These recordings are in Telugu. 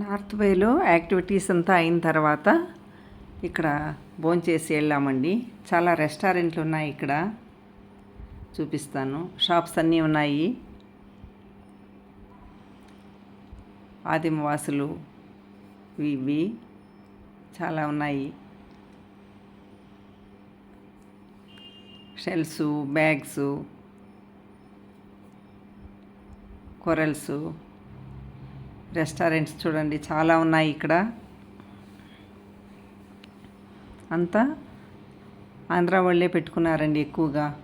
నార్త్ వేలో యాక్టివిటీస్ అంతా అయిన తర్వాత ఇక్కడ భోంచేసి వెళ్ళామండి. చాలా రెస్టారెంట్లు ఉన్నాయి ఇక్కడ. చూపిస్తాను. షాప్స్ అన్నీ ఉన్నాయి. ఆదిమవాసులు ఇవి చాలా ఉన్నాయి. Shells bags corals. రెస్టారెంట్స్ చూడండి చాలా ఉన్నాయి ఇక్కడ. అంతా ఆంధ్ర వాళ్ళే పెట్టుకున్నారండి ఎక్కువగా.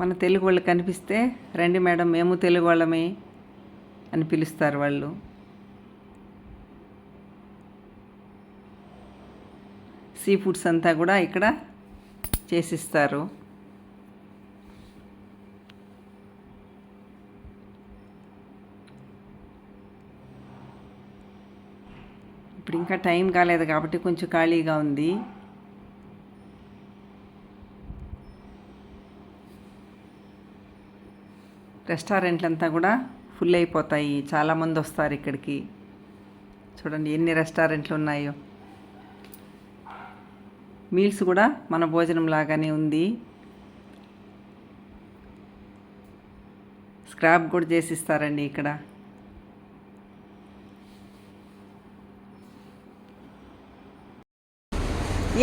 మన తెలుగు వాళ్ళు కనిపిస్తే రండి మేడం మేము తెలుగు వాళ్ళమే అని పిలుస్తారు వాళ్ళు. సీ ఫుడ్స్ అంతా కూడా ఇక్కడ చేసిస్తారు. ఇప్పుడు ఇంకా టైం కాలేదు కాబట్టి కొంచెం ఖాళీగా ఉంది. రెస్టారెంట్లంతా కూడా ఫుల్ అయిపోతాయి. చాలామంది వస్తారు ఇక్కడికి. చూడండి ఎన్ని రెస్టారెంట్లు ఉన్నాయో. మీల్స్ కూడా మన భోజనం లాగానే ఉంది. స్క్రాప్ కూడా చేసిస్తారండి ఇక్కడ.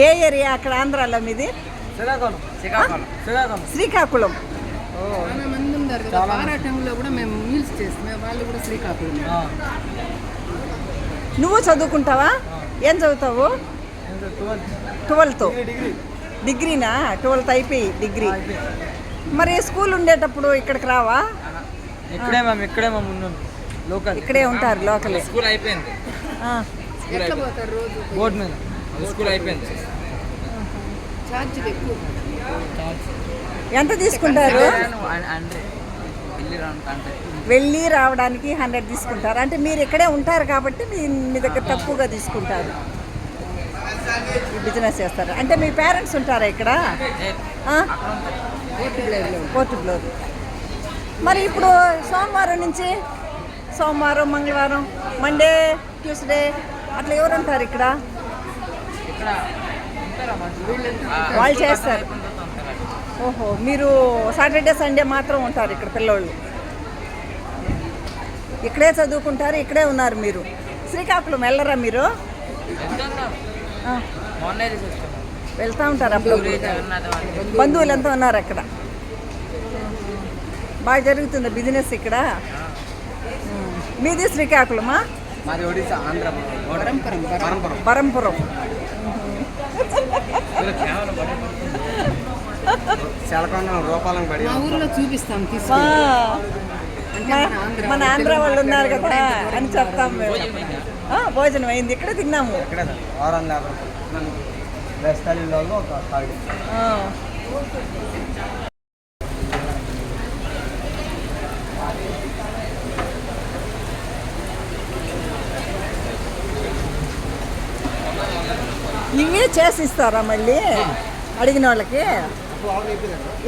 ఏ ఏరియా అక్కడ ఆంధ్రాలో మీది? శ్రీకాకుళం. శ్రీకాకుళం. శ్రీకాకుళం. శ్రీకాకుళం. చాలా మంది ఉన్నారు కదా పోరాటంలో కూడా మేము మీల్స్ చేస్తాం వాళ్ళు కూడా శ్రీకాకుళం నువ్వు చదువుకుంటావా? ఏం చదువుతావు? ట్వెల్త్. డిగ్రీ? డిగ్రీనా? ట్వెల్త్ అయిపోయి డిగ్రీ. మరి స్కూల్ ఉండేటప్పుడు ఇక్కడికి రావా? ఇక్కడే మ్యామ్ ఇక్కడే మ్యామ్ ఉన్నాం. లోకల్ ఇక్కడే ఉంటారు లోకలే. స్కూల్ అయిపోయింది. ఆ, ఎట్లా పోతారు రోజు? బోర్డు మీద. స్కూల్ అయిపోయింది. ఎంత తీసుకుంటారు? వెళ్ళి రావడానికి హండ్రెడ్ తీసుకుంటారు. అంటే మీరు ఇక్కడే ఉంటారు కాబట్టి మీ మీ దగ్గర తక్కువగా తీసుకుంటారు. బిజినెస్ చేస్తారు. అంటే మీ పేరెంట్స్ ఉంటారా ఇక్కడ? పోర్ట్ బ్లోర్. మరి ఇప్పుడు సోమవారం నుంచి సోమవారం మంగళవారం మండే ట్యూస్డే అట్లా ఎవరు ఉంటారు ఇక్కడ? వాళ్ళు చేస్తారు. ఓహో మీరు సాటర్డే సండే మాత్రం ఉంటారు ఇక్కడ పిల్లోళ్ళు. ఇక్కడే చదువుకుంటారు ఇక్కడే ఉన్నారు మీరు. శ్రీకాకుళం వెళ్ళరా మీరు? వెళ్తా ఉంటారు అప్పుడప్పుడు జగన్నాథ వారి బంధువులు ఎంతో ఉన్నారు అక్కడ? బాగా జరుగుతుంది బిజినెస్ ఇక్కడ. మీది శ్రీకాకుళమా? మాది ఒడిశా ఆంధ్ర పరంపరం. పరంపరం. రూపాలం పడి ఊర్లో చూపిస్తాం మన- ఆంధ్ర వాళ్ళు ఉన్నారు కదా అని చెప్తాం భోజనం అయింది? ఇక్కడ తిన్నాము. ఇక్కడే రెస్టారెంట్లో ఒక ఇవే చేసి ఇస్తారా మళ్ళీ? అడిగిన వాళ్ళకి?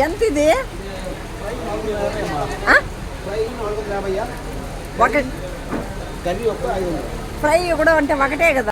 ఎంత ఇది? ఒక ఫ్రై కూడా అంటే ఒకటే కదా.